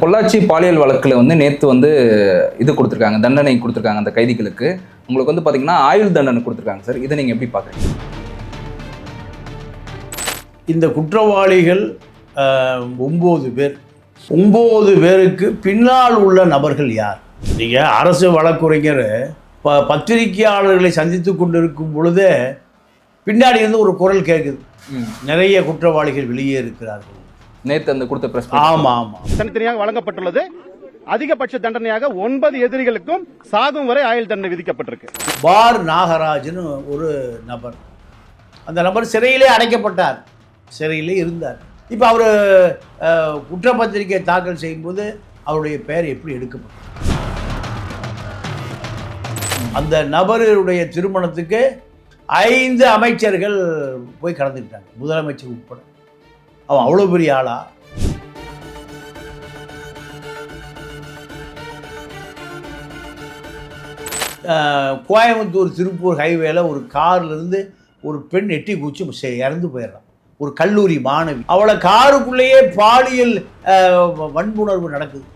பொள்ளாச்சி பாலியல் வழக்கில் வந்து நேற்று வந்து இது கொடுத்துருக்காங்க தண்டனை கொடுத்துருக்காங்க அந்த கைதிகளுக்கு. உங்களுக்கு வந்து பார்த்தீங்கன்னா ஆயுள் தண்டனை கொடுத்துருக்காங்க சார். இதை நீங்கள் எப்படி பார்க்குறீங்க இந்த குற்றவாளிகள் ஒம்பது பேர். ஒம்பது பேருக்கு பின்னால் உள்ள நபர்கள் யார்? நீங்கள் அரசு வழக்குரைஞர் ப பத்திரிகையாளர்களை சந்தித்து கொண்டிருக்கும் பொழுதே பின்னாடி இருந்து ஒரு குரல் கேட்குது. நிறைய குற்றவாளிகள் வெளியே இருக்கிறார்கள். நேற்று அந்த கொடுத்த பிரஸ் ஆமாம் ஆமாம் தனித்தனியாக வழங்கப்பட்டுள்ளது. அதிகபட்ச தண்டனையாக ஒன்பது எதிரிகளுக்கும் சாகும் வரை ஆயுள் தண்டனை விதிக்கப்பட்டிருக்கு. பார் நாகராஜன் ஒரு நபர். அந்த நபர் சிறையிலே அடைக்கப்பட்டார். சிறையிலே இருந்தார். இப்போ அவர் குற்றப்பத்திரிகை தாக்கல் செய்யும்போது அவருடைய பெயர் எப்படி எடுக்கப்பட்டது? அந்த நபருடைய திருமணத்துக்கு ஐந்து அமைச்சர்கள் போய் கலந்துக்கிட்டாங்க. முதலமைச்சர் உட்பட. அவன் அவ்வளோ பெரிய ஆளா? கோயம்புத்தூர் திருப்பூர் ஹைவேல ஒரு கார்லேருந்து ஒரு பெண் எட்டி குச்சி இறந்து போயிடுறான். ஒரு கல்லூரி மாணவி. அவளை காருக்குள்ளேயே பாலியல் வன்புணர்வு நடக்குது.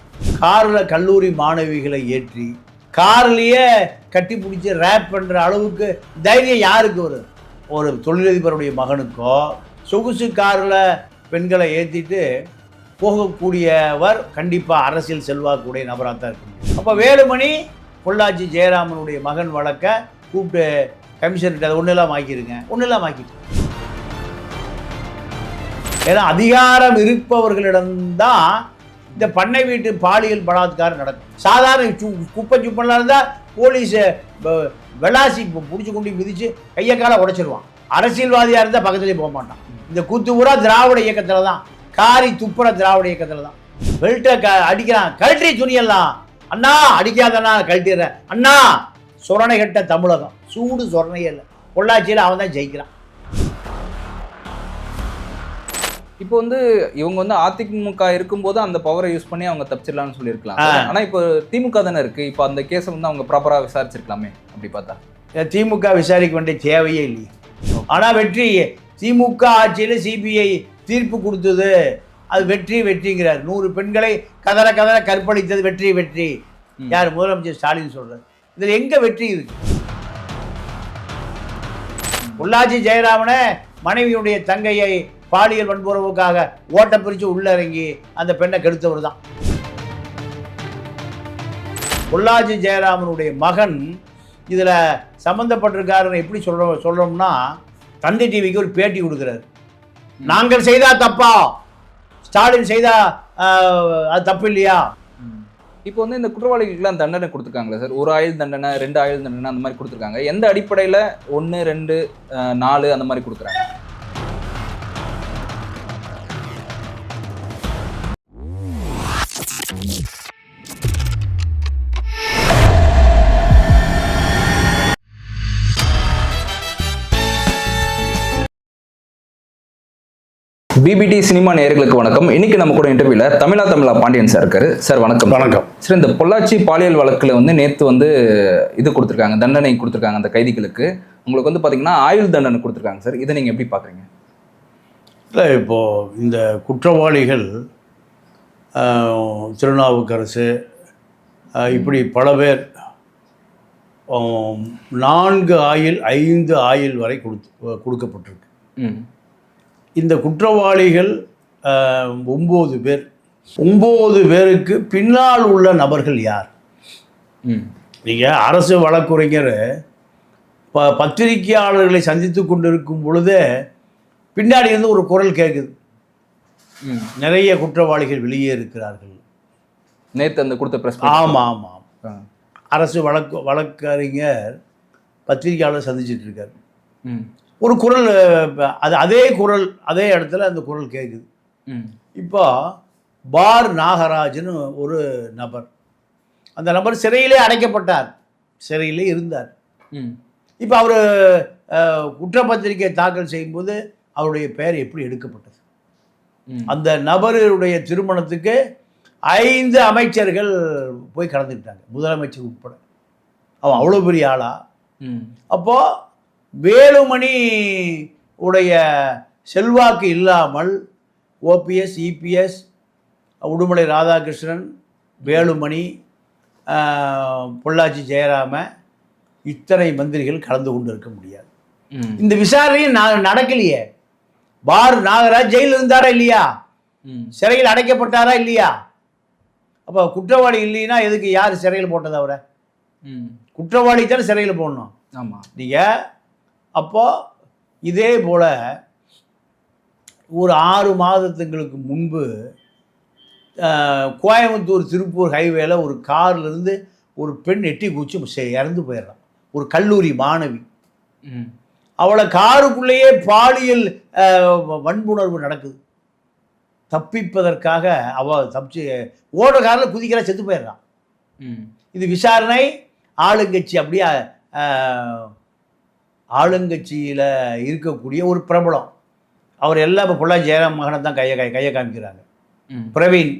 காரில் கல்லூரி மாணவிகளை ஏற்றி கார்லேயே கட்டி பிடிச்சி ரேப் பண்ணுற அளவுக்கு தைரியம் யாருக்கு வரும்? ஒரு தொழிலதிபருடைய மகனுக்கோ சொகுசு காரில் பெண்களை ஏற்றிட்டு போகக்கூடியவர் கண்டிப்பாக அரசியல் செல்வாக்குடைய நபராக தான் இருக்க அப்போ வேலுமணி பொள்ளாச்சி ஜெயராமனுடைய மகன் வழக்க கூப்பிட்டு கமிஷனர்கிட்ட அதை ஒன்றெல்லாம் ஆக்கிடுங்க இல்லாமல் ஆக்கிட்டு ஏன்னா அதிகாரம் இருப்பவர்களிடம்தான் இந்த பண்ணை வீட்டு பாலியல் பலாத்காரம் நடக்கும். சாதாரண குப்பை சுப்பெல்லாம் இருந்தால் போலீஸ் வெளாசி பிடிச்சி கொண்டு மிதித்து கையை காலை உடைச்சிருவான். அரசியல்வாதியாக இருந்தால் பக்கத்துலேயே போக மாட்டான். இந்த கூத்து பூரா திராவிட இயக்கத்தில் தான். காரி துப்புற திராவிட இயக்கத்தில் தான். பெல்ட்டை க அடிக்கிறான். கழற்றி துணியெல்லாம். அண்ணா அடிக்காதண்ணா கழட்டிடுறேன் அண்ணா சொரணை கட்ட தமிழகம். சூடு சொரணையே இல்லை. பொள்ளாச்சியில் அவன் தான் ஜெயிக்கிறான். இப்போ வந்து இவங்க வந்து அதிமுக இருக்கும்போது அந்த பவரை யூஸ் பண்ணி அவங்க தப்பிச்சிடலாம்னு சொல்லியிருக்கலாம். ஆ. ஆனா இப்போ திமுக தானே இருக்கு. இப்போ அந்த கேஸை வந்து அவங்க ப்ராப்பரா விசாரிச்சிருக்கலாமே அப்படி பார்த்தா. திமுக விசாரிக்க வேண்டிய தேவையே இல்லையே. ஆனால் வெற்றி திமுக ஆட்சியில் சிபிஐ தீர்ப்பு கொடுத்தது. அது வெற்றி வெற்றிங்கிறார். நூறு பெண்களை கதற கதற கற்பழித்தது வெற்றி வெற்றி. யார் முதலமைச்சர் ஸ்டாலின் சொல்றாரு. இதில் எங்க வெற்றி இருக்கு? பொள்ளாச்சி ஜெயராமனை மனைவியுடைய தங்கையை பாலியல் வன்புறவுக்காக ஓட்ட பிரித்து உள்ள இறங்கி அந்த பெண்ணை கெடுத்தவர் தான். பொள்ளாச்சி ஜெயராமனுடைய மகன் இதில் சம்மந்தப்பட்டிருக்காருன்னு எப்படி சொல்கிறோம் சொல்கிறோம்னா தந்தை டிவிக்கு ஒரு பேட்டி கொடுக்குறாரு. நாங்கள் செய்தா தப்பா? ஸ்டாலின் செய்தா அது தப்பு இல்லையா? இப்போ வந்து இந்த குற்றவாளிகளுக்குலாம் தண்டனை கொடுத்துருக்காங்களே சார். ஒரு ஆயுள் தண்டனை ரெண்டு ஆயுள் தண்டனை அந்த மாதிரி கொடுத்துருக்காங்க. எந்த அடிப்படையில் ஒன்று ரெண்டு நாலு அந்த மாதிரி கொடுக்குறாங்க? பிபிடி சினிமா நேயர்களுக்கு வணக்கம். இன்னைக்கு நம்ம கூட இன்டர்வியூல தமிழா தமிழா பாண்டியன் சார் இருக்காரு. சார் வணக்கம். வணக்கம். சார் இந்த பொள்ளாச்சி பாலியல் வழக்கில் வந்து நேற்று வந்து இது கொடுத்துருக்காங்க தண்டனை கொடுத்துருக்காங்க அந்த கைதிகளுக்கு. உங்களுக்கு வந்து பார்த்தீங்கன்னா ஆயுள் தண்டனை கொடுத்துருக்காங்க சார் இதை நீங்கள் எப்படி பார்க்குறீங்க இல்லை இப்போது இந்த குற்றவாளிகள் திருநாவுக்கரசு இப்படி பல பேர் நான்கு ஆயில் ஐந்து ஆயில் வரை கொடுத்து கொடுக்கப்பட்டிருக்கு. ம். இந்த குற்றவாளிகள் ஒம்பது பேர். ஒம்பது பேருக்கு பின்னால் உள்ள நபர்கள் யார்? நீங்கள் அரசு வழக்குரைஞர் ப பத்திரிகையாளர்களை சந்தித்து கொண்டிருக்கும் பொழுதே பின்னாடி இருந்து ஒரு குரல் கேட்குது நிறைய குற்றவாளிகள் வெளியே இருக்கிறார்கள். நேற்று அந்த கொடுத்த ப்ரெஸ் ஆமாம் ஆமாம் அரசு வழக்கு வழக்கறிஞர் பத்திரிகையாளர் சந்திச்சிட்டு இருக்காரு. ஒரு குரல் அது அதே குரல் அதே இடத்துல அந்த குரல் கேட்குது ம். இப்போ பார் நாகராஜன் ஒரு நபர் அந்த நபர் சிறையிலே அடைக்கப்பட்டார். சிறையிலே இருந்தார். ம். இப்போ அவர் குற்றப்பத்திரிகை தாக்கல் செய்யும்போது அவருடைய பெயர் எப்படி எடுக்கப்பட்டது? அந்த நபருடைய திருமணத்துக்கு ஐந்து அமைச்சர்கள் போய் கலந்துக்கிட்டாங்க. முதலமைச்சர் உட்பட. அவன் அவ்வளோ பெரிய ஆளா? ம். அப்போ வேலுமணி உடைய செல்வாக்கு இல்லாமல் ஓபிஎஸ் இபிஎஸ் உடுமலை ராதாகிருஷ்ணன் வேலுமணி பொள்ளாச்சி ஜெயராம இத்தனை மந்திரிகள் கலந்து கொண்டு இருக்க முடியாது. இந்த விசாரணையும் ந- நடக்கலையே. பார் நாகராஜ் ஜெயிலில் இருந்தாரா இல்லையா? ம். சிறையில் அடைக்கப்பட்டாரா இல்லையா? அப்போ குற்றவாளி இல்லைன்னா எதுக்கு யார் சிறையில் போட்டது அவரை? ம். குற்றவாளி தானே சிறையில் போடணும். ஆமா. நீங்கள் அப்போ இதே போல் ஒரு ஆறு மாதத்துங்களுக்கு முன்பு கோயம்புத்தூர் திருப்பூர் ஹைவேல ஒரு கார்லேருந்து ஒரு பெண் எட்டி குச்சி இறந்து போயிடுறான் ஒரு கல்லூரி மாணவி. அவளை காருக்குள்ளேயே பாலியல் வன்புணர்வு நடக்குது தப்பிப்பதற்காக அவ தப்பிச்சு ஓடுற காரில் குதிக்கிறா செத்து போயிடுறான். இது விசாரணை ஆளுங்கட்சி அப்படியே ஆளுங்கட்சியில் இருக்கக்கூடிய ஒரு பிரபலம் அவர் எல்லாம் இப்போ பொள்ளாச்சி ஜெயராம் மகனை தான் கையை கை கையை காமிக்கிறாங்க. பிரவீன்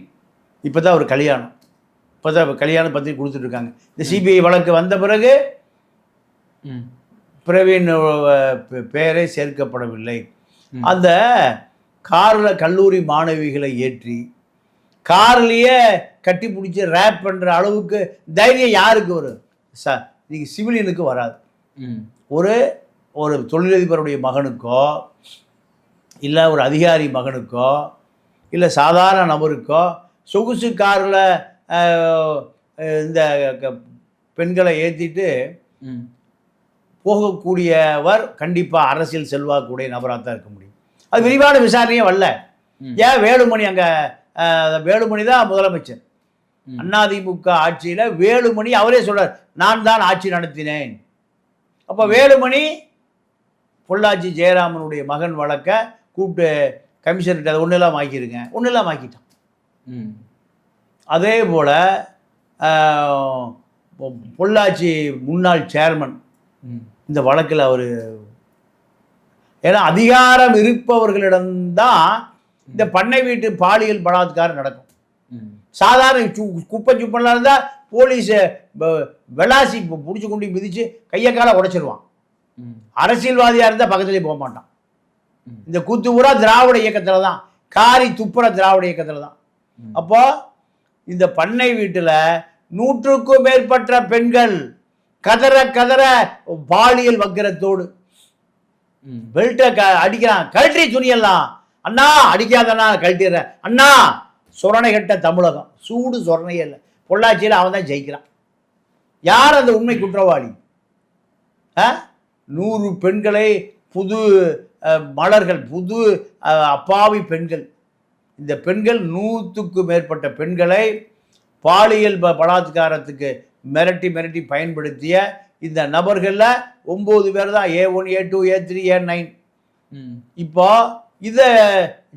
இப்போ தான் ஒரு கல்யாணம் இப்போ தான் கல்யாணம் பத்திரிக்கை கொடுத்துட்ருக்காங்க இந்த சிபிஐ வழக்கு வந்த பிறகு. பிரவீன் பெயரே சேர்க்கப்படவில்லை. அந்த காரில் கல்லூரி மாணவிகளை ஏற்றி கார்லேயே கட்டி பிடிச்சி ரேப் பண்ணுற அளவுக்கு தைரியம் யாருக்கு வரும் ச நீங்கள் சிவிலியனுக்கு வராது ம். ஒரு ஒரு தொழிலதிபருடைய மகனுக்கோ இல்லை ஒரு அதிகாரி மகனுக்கோ இல்லை சாதாரண நபருக்கோ சொகுசு காரில் இந்த பெண்களை ஏற்றிட்டு. போகக்கூடியவர் கண்டிப்பாக அரசியல் செல்வாக்குடைய நபராக தான் இருக்க முடியும் அது விரிவான விசாரணையே வரல. ஏன் வேலுமணி அங்கே வேலுமணி தான் முதலமைச்சர். அதிமுக ஆட்சியில் வேலுமணி அவரே சொல்றார் நான் தான் ஆட்சி நடத்தினேன் அப்போ வேலுமணி பொள்ளாச்சி ஜெயராமனுடைய மகன் வழக்க கூப்பிட்டு கமிஷனர்கிட்ட அதை ஒன்றுலாம் ஆக்கிருங்க ஒன்றுலாம் ஆக்கிட்டான் ம். அதே போல் பொள்ளாச்சி முன்னாள் சேர்மன். இந்த வழக்கில் அவர் ஏன்னா அதிகாரம் இருப்பவர்களிடம்தான் இந்த பண்ணை வீட்டு பாலியல் பலாத்காரம் நடக்கும். சாதாரண குப்பை சுப்பெல்லாம் இருந்தால் போலீஸ் வெளாசி பிடிச்சி கொண்டு மிதித்து கையை காலை உடைச்சிருவான். அரசியல்வாதியாக இருந்தால் பக்கத்துலேயே போக மாட்டான். இந்த கூத்து பூரா திராவிட இயக்கத்தில் தான் காரி துப்புற திராவிட இயக்கத்தில் தான். அப்போ இந்த பண்ணை வீட்டில் நூற்றுக்கும் மேற்பட்ட பெண்கள் கதற கதற பாலியல் வக்கிரத்தோடு. பெல்ட்டை க அடிக்கிறான். கழட்டி துணியெல்லாம். அண்ணா அடிக்காதண்ணா கழட்டிடுறேன். அண்ணா சொரணை கட்ட தமிழகம். சூடு சொரணையே இல்லை. பொள்ளாச்சியில் அவன் தான் ஜெயிக்கிறான் யார் அந்த உண்மை குற்றவாளி? நூறு பெண்களை புது மலர்கள் புது அப்பாவி பெண்கள் இந்த பெண்கள் நூற்றுக்கு மேற்பட்ட பெண்களை பாலியல் ப- பலாத்காரத்துக்கு மிரட்டி மிரட்டி பயன்படுத்திய இந்த நபர்களில் ஒம்பது பேர் தான் A one A two A three A nine. இப்போ இதை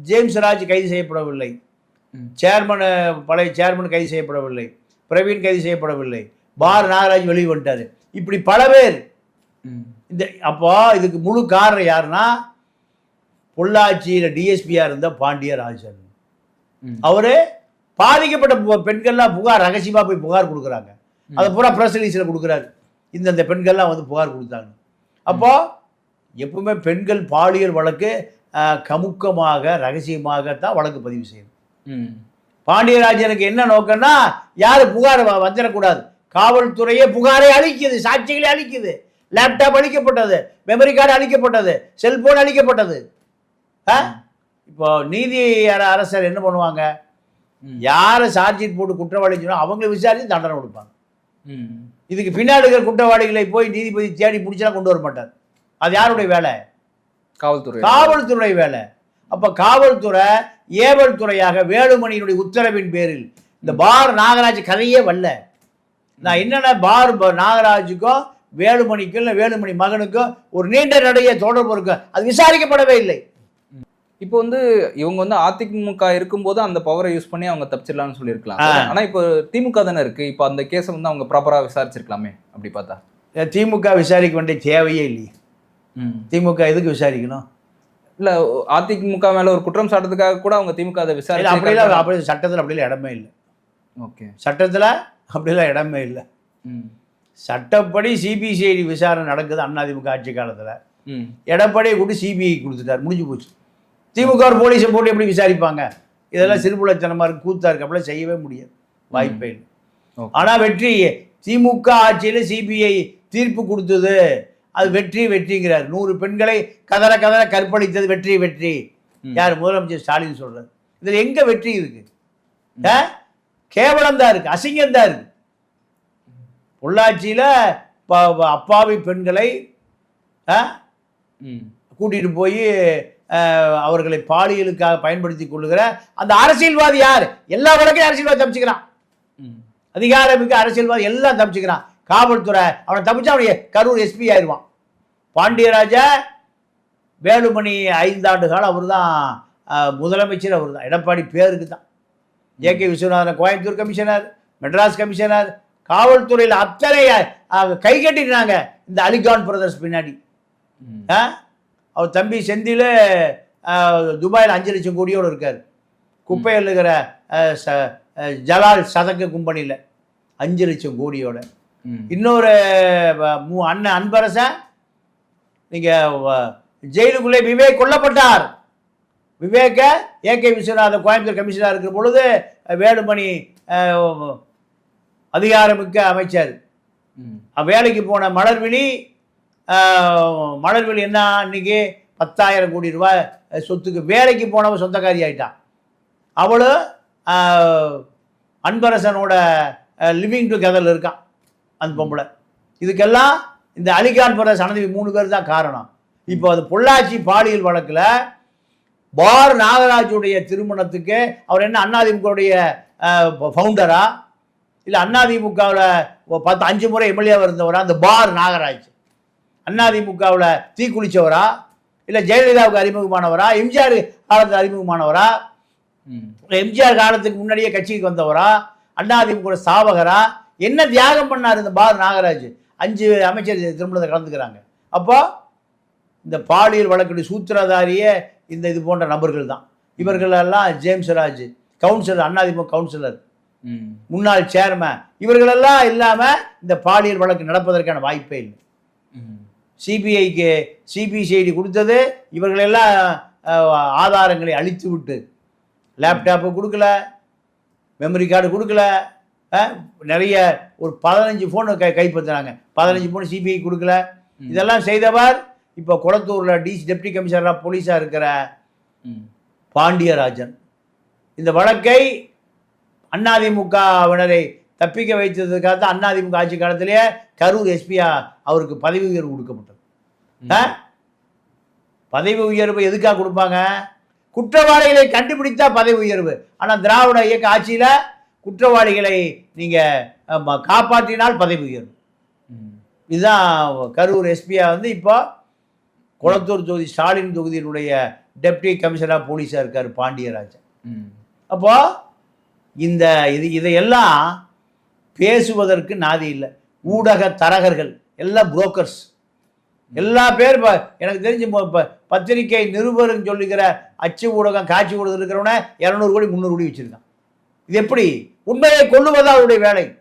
ஜேம்ஸ் ராஜ் கைது செய்யப்படவில்லை. சேர்மன் பழைய சேர்மன் கைது செய்யப்படவில்லை பிரவீன் கைது செய்யப்படவில்லை. பார் நாகராஜ் வெளியே வந்துட்டார் இப்படி பல பேர். இந்த அப்போ இதுக்கு முழு காரணம் யாருன்னா பொள்ளாச்சியில் டிஎஸ்பியாக இருந்த பாண்டியராஜன். அவர் பாதிக்கப்பட்ட பெண்கள்லாம் புகார் ரகசியமாக போய் புகார் கொடுக்குறாங்க. அதை பூரா ப்ரெஸ் ரிலீஸில் கொடுக்குறாரு. இந்தந்த பெண்கள்லாம் வந்து புகார் கொடுத்தாங்க. அப்போ எப்பவுமே பெண்கள் பாலியல் வழக்கு கமுக்கமாக ரகசியமாகத்தான் வழக்கு பதிவு செய்யணும். பாண்டியராஜனுக்கு என்ன நோக்கம்னா யார் புகார் வந்துடக்கூடாது காவல்துறையே புகாரை அளிக்குது சாட்சிகளை அளிக்குது. லேப்டாப் அளிக்கப்பட்டது மெமரி கார்டு அளிக்கப்பட்டது செல்போன் அளிக்கப்பட்டது. ஆ? இப்போ நீதி அர- அரசர் என்ன பண்ணுவாங்க. யாரை சார்ஜ் போட்டு குற்றவாளி சொன்னா அவங்களை விசாரித்து தண்டனை கொடுப்பாங்க. ம். இதுக்கு பின்னாடி இருக்கிற குற்றவாளிகளை போய் நீதிபதி தேடி பிடிச்சா கொண்டு வர மாட்டார். அது யாருடைய வேலை? காவல்துறை. காவல்துறை வேலை. அப்ப காவல்துறை ஏவல் துறையாக வேலுமணியினுடைய உத்தரவின் பேரில் இந்த பார் நாகராஜ் கதையே வரல. நான் என்னென்ன பார் நாகராஜுக்கும் வேலுமணிக்கும் இல்லை வேலுமணி மகனுக்கும் ஒரு நீண்ட நடைய தொடர்பு இருக்கு. அது விசாரிக்கப்படவே இல்லை. இப்போ வந்து இவங்க வந்து அதிமுக இருக்கும்போது அந்த பவரை யூஸ் பண்ணி அவங்க தப்பிச்சிடலாம்னு சொல்லியிருக்கலாம். ஆ. ஆனா இப்போ திமுக தானே இருக்கு. இப்போ அந்த கேஸை வந்து அவங்க ப்ராப்பரா விசாரிச்சிருக்கலாமே அப்படி பார்த்தா. திமுக விசாரிக்க வேண்டிய தேவையே இல்லையே. திமுக எதுக்கு விசாரிக்கணும்? இல்ல அதிமுக மேல ஒரு குற்றம் சாட்டுறதுக்காக கூட அவங்க திமுக அதை இல்ல, அப்படிலாம் விசாரிச்சு அப்படி சட்டத்தில் அப்படிலாம் இடமே இல்லை. ஓகே. சட்டத்தில் அப்படிலாம் இடமே இல்லை. ம். சட்டப்படி சிபிசிஐடி விசாரணை நடக்குது அதிமுக ஆட்சி காலத்தில். ம். எடப்பாடியை கூட்டி சிபிஐ கொடுத்துட்டார் முடிஞ்சு போச்சு. திமுக போலீஸை போட்டு எப்படி விசாரிப்பாங்க? இதெல்லாம் சிறுபுலத்தனமாக இருக்கு கூத்தா இருக்கு அப்படிலாம் செய்யவே முடியாது. வாய்ப்பே இல்லை. ஆனால் வெற்றி திமுக ஆட்சியில் சிபிஐ தீர்ப்பு கொடுத்தது. அது வெற்றி வெற்றிங்கிறார். நூறு பெண்களை கதற கதற கற்பழித்தது வெற்றி வெற்றி. யார்? முதலமைச்சர் ஸ்டாலின் சொல்றாரு. இதில் எங்க வெற்றி இருக்கு? கேவலம் தான் இருக்கு அசிங்கம் தான் இருக்கு. பொள்ளாச்சியில் அப்பாவி பெண்களை கூட்டிட்டு போய் அவர்களை பாலியலுக்காக பயன்படுத்தி கொள்ளுகிற அந்த அரசியல்வாதி யார்? எல்லா வழக்கையும் அரசியல்வாதி தப்பிச்சுக்கிறான். அதிகாரமிக்க அரசியல்வாதி எல்லாம் தப்பிச்சுக்கிறான். காவல்துறை அவனை தப்பிச்சா அவனுடைய கரூர் எஸ்பி ஆயிடுவான். பாண்டியராஜா வேலுமணி ஐந்தாண்டு காலம் அவர் தான் முதலமைச்சர் அவர் தான் எடப்பாடி பேருக்கு தான் AK Viswanathan Coimbatore commissioner Madras commissioner காவல்துறையில் அத்தனை கை கட்டினாங்க இந்த அலிகான் பிரதர்ஸ் பின்னாடி? அவர் தம்பி செந்தில் துபாயில் அஞ்சு லட்சம் கோடியோடு இருக்கார். குப்பையில் இருக்கிற ஜலால் சதக்கு கும்பனியில் அஞ்சு லட்சம் கோடியோட. இன்னொரு அண்ணன் அன்பரசன் நீங்கள் ஜெயிலுக்குள்ளே விவேக் கொல்லப்பட்டார். விவேக ஏகே விஸ்வநாதன் கோயம்புத்தூர் கமிஷனர் இருக்கிற பொழுது வேலுமணி அதிகாரமிக்க அமைச்சர். வேலைக்கு போன மலர்விழி மலர்விழி என்ன இன்னைக்கு பத்தாயிரம் கோடி ரூபாய் சொத்துக்கு வேலைக்கு போனவ சொந்தக்காரி ஆயிட்டான் அவளும் அன்பரசனோட லிவிங் டுகெதரில் இருக்கான். அந்த பொம்பளை. இதுக்கெல்லாம் இந்த அலிகான் பிரதேஷ் அனந்தி மூணு பேர் தான் காரணம். இப்போ அது பொள்ளாச்சி பாலியல் வழக்கில் பார் நாகராஜுடைய திருமணத்துக்கு அவர் என்ன அண்ணாதிமுகவுடைய ஃபவுண்டரா இல்லை அதிமுகவில் பத்து அஞ்சு முறை எம்எல்ஏவாக இருந்தவரா? அந்த பார் நாகராஜ். அதிமுகவில் தீ குளிச்சவரா? இல்லை ஜெயலலிதாவுக்கு அறிமுகமானவரா? எம்ஜிஆர் காலத்தில் அறிமுகமானவரா? எம்ஜிஆர் காலத்துக்கு முன்னாடியே கட்சிக்கு வந்தவரா? அதிமுக ஸ்தாபகரா என்ன தியாகம் பண்ணார் இந்த பார் நாகராஜ்? அஞ்சு அமைச்சர் திருமணத்தை கலந்துக்கிறாங்க. அப்போ இந்த பாலியல் வழக்குடைய சூத்திரதாரியே இந்த இது போன்ற நபர்கள் தான். இவர்களெல்லாம் James Raj councillor AIADMK councillor ம். முன்னாள் சேர்மன். இவர்களெல்லாம் இல்லாமல் இந்த பாலியல் வழக்கு நடப்பதற்கான வாய்ப்பே இல்லை. சிபிஐக்கு சிபிசிஐடி கொடுத்தது இவர்களெல்லாம் ஆதாரங்களை அழித்து விட்டு லேப்டாப்பு கொடுக்கல மெமரி கார்டு கொடுக்கல நிறைய ஒரு பதினஞ்சு ஃபோனு கை கைப்பற்றினாங்க. பதினஞ்சு ஃபோன் சிபிஐ கொடுக்கல. இதெல்லாம் செய்தவர் இப்போ குளத்தூரில் டிசி டெப்டி கமிஷனராக போலீஸாக இருக்கிற பாண்டியராஜன். இந்த வழக்கை அதிமுகவினரை தப்பிக்க வைத்ததுக்காக தான் அதிமுக ஆட்சி காலத்திலேயே கரூர் எஸ்பியா அவருக்கு பதவி உயர்வு கொடுக்கப்பட்டது? பதவி உயர்வு எதுக்காக கொடுப்பாங்க? குற்றவாளிகளை கண்டுபிடித்தா பதவி உயர்வு. ஆனால் திராவிட இயக்க ஆட்சியில் குற்றவாளிகளை நீங்கள் காப்பாற்றினால் பதவி உயரும். இதுதான் கரூர் எஸ்பியாக வந்து இப்போ குளத்தூர் தொகுதி ஸ்டாலின் தொகுதியினுடைய டெப்டி கமிஷனர் போலீஸாக இருக்கார் பாண்டியராஜன். அப்போது அப்போ இந்த இது இதையெல்லாம் பேசுவதற்கு நாதி இல்லை. ஊடக தரகர்கள் எல்லாம் புரோக்கர்ஸ் எல்லா பேர் இப்போ எனக்கு தெரிஞ்சு இப்போ இப்போ பத்திரிகை நிருபர்னு சொல்லிக்கிற அச்சு ஊடகம் காட்சி ஊடகம் இருக்கிறவன இரநூறு கோடி முந்நூறு கோடி வச்சுருக்கான். இது எப்படி? உண்மையை கொள்ளுவதா அவருடைய வேலை?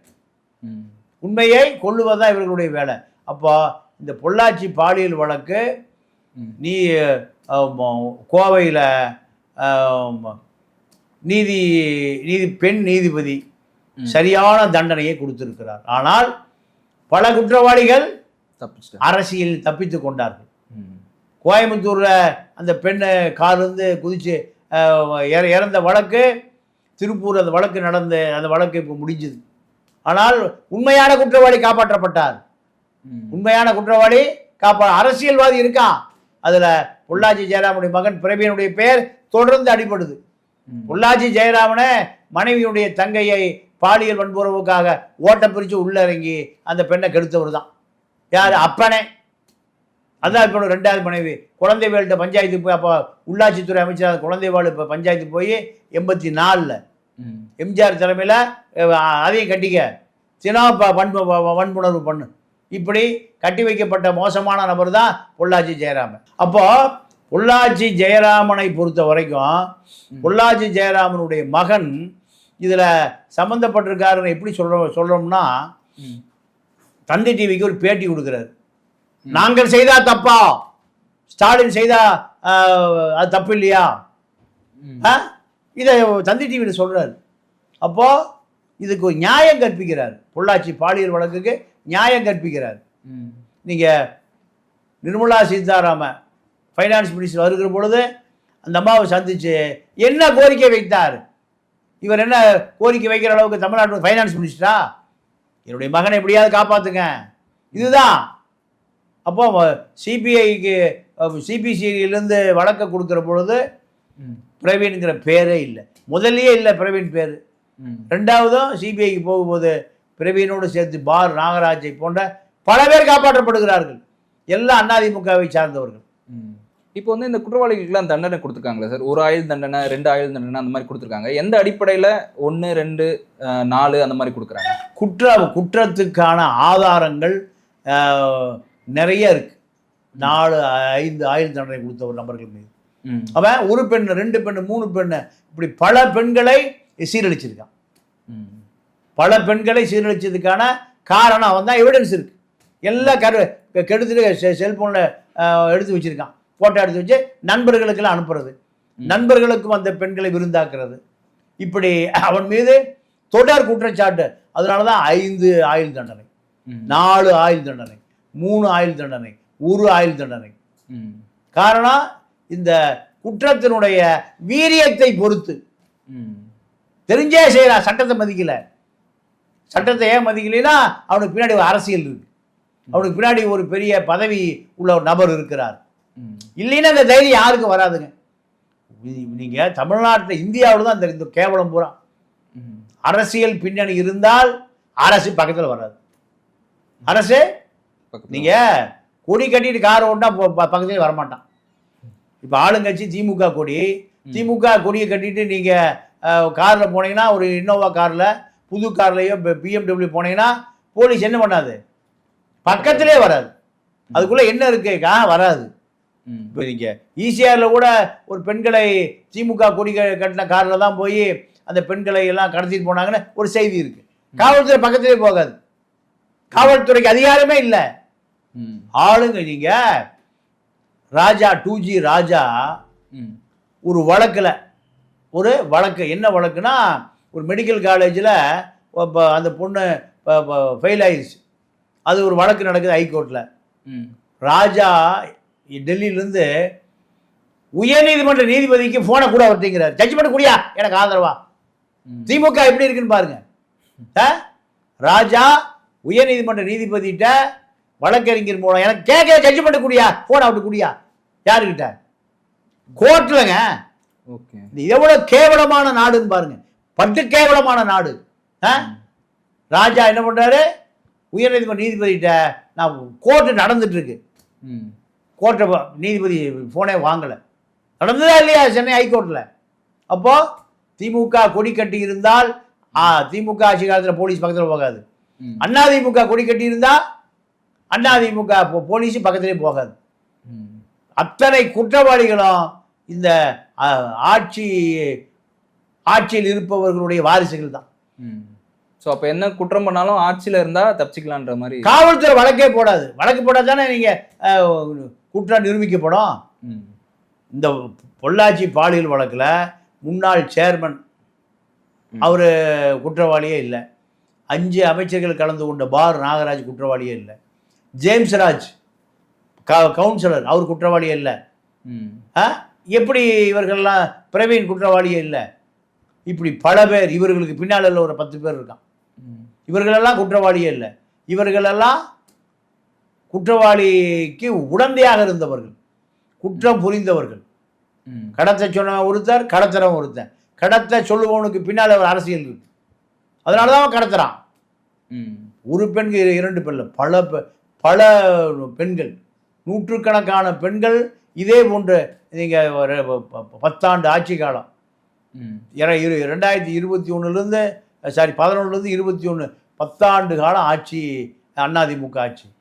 உண்மையை கொள்ளுவதுதான் இவர்களுடைய வேலை. அப்போ இந்த பொள்ளாச்சி பாலியல் வழக்கு நீ கோவையில் நீதி நீதி பெண் நீதிபதி. சரியான தண்டனையை கொடுத்திருக்கிறார். ஆனால் பல குற்றவாளிகள் அரசியலில் தப்பித்து கொண்டார்கள். கோயம்புத்தூரில் அந்த பெண்ணு கார்லேருந்து இற- இறந்த வழக்கு திருப்பூர் அந்த வழக்கு நடந்த அந்த வழக்கு இப்போ முடிஞ்சுது. ஆனால் உண்மையான குற்றவாளி காப்பாற்றப்பட்டார். உண்மையான குற்றவாளி காப்பா அரசியல்வாதி இருக்கான் அதில் பொள்ளாச்சி ஜெயராமனுடைய மகன் பிரவீனுடைய பெயர் தொடர்ந்து அடிபடுது. பொள்ளாச்சி ஜெயராமனை மனைவியுடைய தங்கையை பாலியல் வன்புறவுக்காக ஓட்டம் பிரித்து உள்ள இறங்கி அந்த பெண்ணை கெடுத்தவர் தான் யார்? அப்பனே. அதான் இப்போ ரெண்டாவது மனைவி. குழந்தை வேல்கிட்ட பஞ்சாயத்து போய் அப்போ உள்ளாட்சித்துறை அமைச்சர் குழந்தை வாழ் இப்போ பஞ்சாயத்து போய் எண்பத்தி நாலில் எம்ஜிஆர் தலைமையில் அதையும் கட்டிக்க. சினா ப- வன்பு வ- வன்புணர்வு பண்ணு. இப்படி கட்டி வைக்கப்பட்ட மோசமான நபர் தான் பொள்ளாச்சி ஜெயராமன். அப்போ பொள்ளாச்சி ஜெயராமனை பொறுத்த வரைக்கும் பொள்ளாச்சி ஜெயராமனுடைய மகன் இதில் சம்மந்தப்பட்டிருக்காருன்னு எப்படி சொல்ற சொல்கிறோம்னா தந்தி டிவிக்கு ஒரு பேட்டி கொடுக்குறாரு. நாங்கள் செய்தா தப்பா? ஸ்டாலின் செய்தா அது தப்பு இல்லையா? இதை தந்தி டிவியில் சொல்கிறாரு அப்போது இதுக்கு ஒரு நியாயம் கற்பிக்கிறார். பொள்ளாச்சி பாலியல் வழக்குக்கு நியாயம் கற்பிக்கிறார். நீங்கள் நிர்மலா சீதாராமன் ஃபைனான்ஸ் மினிஸ்டர் வருகிற பொழுது அந்த அம்மாவை சந்திச்சு என்ன கோரிக்கை வைத்தார்? இவர் என்ன கோரிக்கை வைக்கிற அளவுக்கு தமிழ்நாட்டு ஃபைனான்ஸ் மினிஸ்டரா என்னுடைய மகனை எப்படியாவது காப்பாற்றுங்க இதுதான். அப்போ சிபிஐக்கு சிபிசிஐலேருந்து வழக்கை கொடுக்குற பொழுது. பிரவீன்கிற பேரே இல்லை. முதல்லயே இல்லை பிரவீன் பேர். ரெண்டாவதும் சிபிஐக்கு போகும்போது பிரவீனோடு சேர்த்து பார் நாகராஜை போன்ற பல பேர் காப்பாற்றப்படுகிறார்கள். எல்லாம் அதிமுகவை சார்ந்தவர்கள். இப்போ வந்து இந்த குற்றவாளிகளுக்குலாம் தண்டனை கொடுத்துருக்காங்களா சார்? ஒரு ஆயுள் தண்டனை ரெண்டு ஆயுள் தண்டனை அந்த மாதிரி கொடுத்துருக்காங்க. எந்த அடிப்படையில் ஒன்று ரெண்டு நாலு அந்த மாதிரி கொடுக்குறாங்க? குற்ற குற்றத்துக்கான ஆதாரங்கள் நிறைய இருக்கு. நாலு ஐந்து ஆயுள் தண்டனை கொடுத்த ஒரு நபர்கள் மீது. அவன் ஒரு பெண் ரெண்டு பெண் மூணு பெண் இப்படி பல பெண்களை சீரழிச்சிருக்கான். பல பெண்களை சீரழிச்சதுக்கான காரணம் அவன் தான் எவிடன்ஸ் இருக்கு. எல்லாம் கரு கெடுத்துட்டு செல்ஃபோனில் எடுத்து வச்சிருக்கான். ஃபோட்டோ எடுத்து வச்சு நண்பர்களுக்கெல்லாம் அனுப்புறது. நண்பர்களுக்கும் அந்த பெண்களை விருந்தாக்குறது. இப்படி அவன் மீது தொடர் குற்றச்சாட்டு. அதனால தான் ஐந்து ஆயுள் தண்டனை. நாலு ஆயுள் தண்டனை. மூணு ஆயுள் தண்டனை. ஒரு ஆயுள் தண்டனை. காரணம் இந்த குற்றத்தினுடைய வீரியத்தை பொறுத்து. தெரிஞ்சே செய்யறான் சட்டத்தை மதிக்கல சட்டத்தை ஏன் மதிக்கலைன்னா அவனுக்கு பின்னாடி ஒரு அரசியல் இருக்கு அவனுக்கு பின்னாடி ஒரு பெரிய பதவி உள்ள ஒரு நபர் இருக்கிறார் ம். இல்லைன்னா இந்த தைரியம் யாருக்கும் வராதுங்க நீ- நீங்க தமிழ்நாட்டில் இந்தியாவில் தான் இந்த கேவலம் பூரா. அரசியல் பின்னணி இருந்தால் அரசு பக்கத்தில் வராது அரசு பக்கத்துல. நீங்க கொடி கட்டிட்டு கார் ஓட்டினா பக்கத்துலயே வரமாட்டான் இப்போ ஆளுங்கட்சி திமுக கொடி. திமுக கொடியை கட்டிட்டு நீங்க அஹ், கார்ல போனீங்கன்னா ஒரு இன்னோவா கார்ல புது கார்லயோ பிஎம்டபிள்யூ போனீங்கன்னா போலீஸ் என்ன பண்ணாது? பக்கத்திலே வராது. அதுக்குள்ள என்ன இருக்கேக்கா வராது. இப்போ நீங்க ஈசிஆரில் கூட ஒரு பெண்களை திமுக கொடி கட்டின காரில் தான் போய் அந்த பெண்களை எல்லாம் கடத்திட்டு போனாங்கன்னு ஒரு செய்தி இருக்கு. காவல்துறை பக்கத்திலே போகாது. காவல்துறைக்கு அதிகாரமே இல்லை. ஆளுங்க நீங்க ராஜா டூ ஜி ராஜா. ஒரு வழக்கில் ஒரு வழக்கு என்ன வழக்குனா ஒரு மெடிக்கல் காலேஜில் அந்த பொண்ணு ஃபெயில் ஆயிடுச்சு அது ஒரு வழக்கு நடக்குது ஹைகோர்ட்டில். ராஜா டெல்லியிலேருந்து உயர்நீதிமன்ற நீதிபதிக்கு ஃபோனை கூட வரட்டேங்கிறார் ஜட்ஜ்மெண்ட் கூடியா எனக்கு ஆதரவா. திமுக எப்படி இருக்குன்னு பாருங்க? ராஜா உயர்நீதிமன்ற நீதிபதிகிட்ட வழக்கறிஞர் மூலம். எனக்கு கேட்க ஜட்ஜ்மெண்ட் கூடியா? ஃபோன் அவுட்டு கூடியா? யாருக்கிட்ட? கோர்ட்லங்க ஓகே. இது எவ்வளவு கேவலமான நாடுன்னு பாருங்க. பட்டு கேவலமான நாடு. ஆ? ராஜா என்ன பண்றாரு? உயர்நீதிமன்ற நீதிபதிகிட்ட நான் கோர்ட்டு நடந்துட்டு இருக்கு ம். கோர்ட்டை நீதிபதி ஃபோனே வாங்கலை. நடந்ததா இல்லையா சென்னை ஹைகோர்ட்டில் அப்போ திமுக கொடி கட்டி இருந்தால் திமுக ஆட்சி காலத்தில் போலீஸ் பக்கத்தில் போகாது. அண்ணா திமுக கொடி கட்டி இருந்தா அண்ணா திமுக போ- போலீஸ் பக்கத்திலே போகாது. அத்தனை குற்றவாளிகளும் இந்த ஆட்சி ஆட்சியில் இருப்பவர்களுடைய வாரிசுகள் தான். ஸோ அப்போ என்ன குற்றம் பண்ணாலும் ஆட்சியில் இருந்தால் தப்பிச்சுக்கலான்ற மாதிரி காவல்துறை வழக்கே போடாது வழக்கு போட்டால் தானே நீங்கள் குற்றம் நிரூபிக்கப்படும். இந்த பொள்ளாச்சி பாலியல் வழக்கில் முன்னாள் சேர்மன். அவர் குற்றவாளியே இல்லை அஞ்சு அமைச்சர்கள் கலந்து கொண்ட பார் நாகராஜ் குற்றவாளியே இல்லை ஜேம்ஸ் ராஜ் க கவுன்சிலர் அவர் குற்றவாளியே இல்லை? எப்படி இவர்கள்லாம் பிரவீன் குற்றவாளியே இல்லை இப்படி பல பேர் இவர்களுக்கு பின்னால் ஒரு பத்து பேர் இருக்கான். இவர்களெல்லாம் குற்றவாளியே இல்லை இவர்களெல்லாம் குற்றவாளிக்கு உடந்தையாக இருந்தவர்கள். குற்றம் புரிந்தவர்கள். ம். கடத்த சொன்னவன் ஒருத்தர் கடத்துறவன் ஒருத்தன். கடத்த சொல்லுபவனுக்கு பின்னால் ஒரு அரசியல் இருக்கு. அதனால தான் அவன் கடத்துறான். ம். ஒரு பெண்கு இரு- இரண்டு பெண்கள் பல பெ- பல பெண்கள் நூற்றுக்கணக்கான பெண்கள் இதே போன்று நீங்கள் ஒரு பத்தாண்டு ஆட்சி காலம். இர- ரெண்டாயிரத்தி இருபத்தி ஒன்றுலேருந்து சாரி பதினொன்றுலேருந்து இருபத்தி ஒன்று பத்தாண்டு காலம் ஆட்சி அதிமுக ஆட்சி.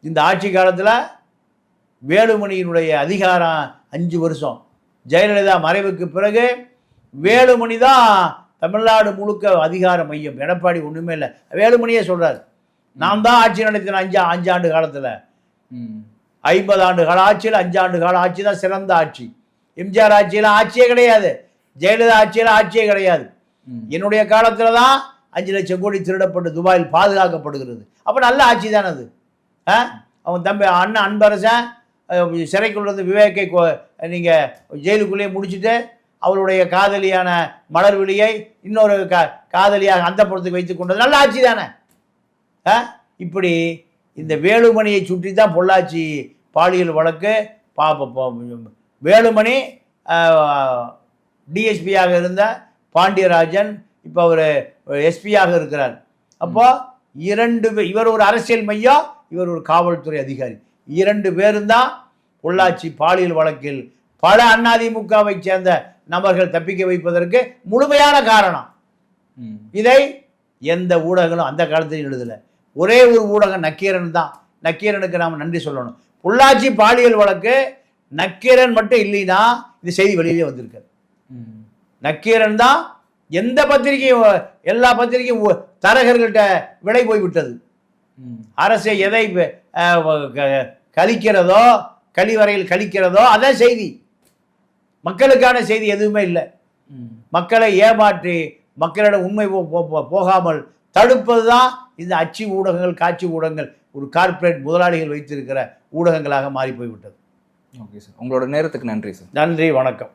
இந்த ஆட்சி காலத்தில் வேலுமணியினுடைய அதிகாரம் அஞ்சு வருஷம். ஜெயலலிதா மறைவுக்கு பிறகு வேலுமணி தான் தமிழ்நாடு முழுக்க அதிகார மையம். எடப்பாடி ஒன்றுமே இல்லை. வேலுமணியே சொல்றார். நான் தான் ஆட்சி நடத்தின அஞ்சு அஞ்சாண்டு காலத்தில். ஐம்பது ஆண்டு கால ஆட்சியில் அஞ்சாண்டு கால ஆட்சி தான் சிறந்த ஆட்சி. எம்ஜிஆர் ஆட்சியில் ஆட்சியே கிடையாது. ஜெயலலிதா ஆட்சியில் ஆட்சியே கிடையாது. என்னுடைய காலத்தில் தான் அஞ்சு லட்சம் கோடி திருடப்பட்டு துபாயில் பாதுகாக்கப்படுகிறது. அப்போ நல்ல ஆட்சி தானே அது. ஆ? அவன் தம்பி அண்ணன் அன்பரசன் அஹ், சிறைக்குள்ள இருந்து விவேக்கை நீங்கள் ஜெயிலுக்குள்ளேயே முடிச்சுட்டு அவருடைய காதலியான மலர்விழியை இன்னொரு கா காதலியாக அந்த புறத்துக்கு வைத்துக் கொண்டது. நல்ல ஆட்சி தானே. இப்படி இந்த வேலுமணியை சுற்றி தான் பொள்ளாச்சி பாலியல் வழக்கு. பா வேலுமணி டிஎஸ்பியாக இருந்த பாண்டியராஜன் இப்போ அவர் எஸ்பியாக இருக்கிறார். அப்போ இரண்டு பே- இவர் ஒரு அரசியல் மையம் இவர் ஒரு காவல்துறை அதிகாரி. இரண்டு பேரும் தான் பொள்ளாச்சி பாலியல் வழக்கில் பல அதிமுகவை சேர்ந்த நபர்கள் தப்பிக்க வைப்பதற்கு முழுமையான காரணம். இதை எந்த ஊடகங்களும் அந்த காலத்தில் எழுதலை. ஒரே ஒரு ஊடகம் நக்கீரன் தான் நக்கீரனுக்கு நாம் நன்றி சொல்லணும் பொள்ளாச்சி பாலியல் வழக்கு நக்கீரன் மட்டும் இல்லைன்னா இந்த செய்தி வெளியிலே வந்திருக்காது ம். நக்கீரன் தான் எந்த பத்திரிகையும் எல்லா பத்திரிகையும் தரகர்கள்ட்ட விலை போய் விட்டது ம். அரசு எதை கழிக்கிறதோ கழிவறையில் கழிக்கிறதோ அதான் செய்தி மக்களுக்கான செய்தி எதுவுமே இல்லை. மக்களை ஏமாற்றி மக்களிடம் உண்மை போகாமல் தடுப்பது தான் இந்த அச்சு ஊடகங்கள் காட்சி ஊடகங்கள் ஒரு கார்ப்பரேட் முதலாளிகள் வைத்திருக்கிற ஊடகங்களாக மாறி போய்விட்டது. ஓகே சார் உங்களோட நேரத்துக்கு நன்றி சார் நன்றி வணக்கம்.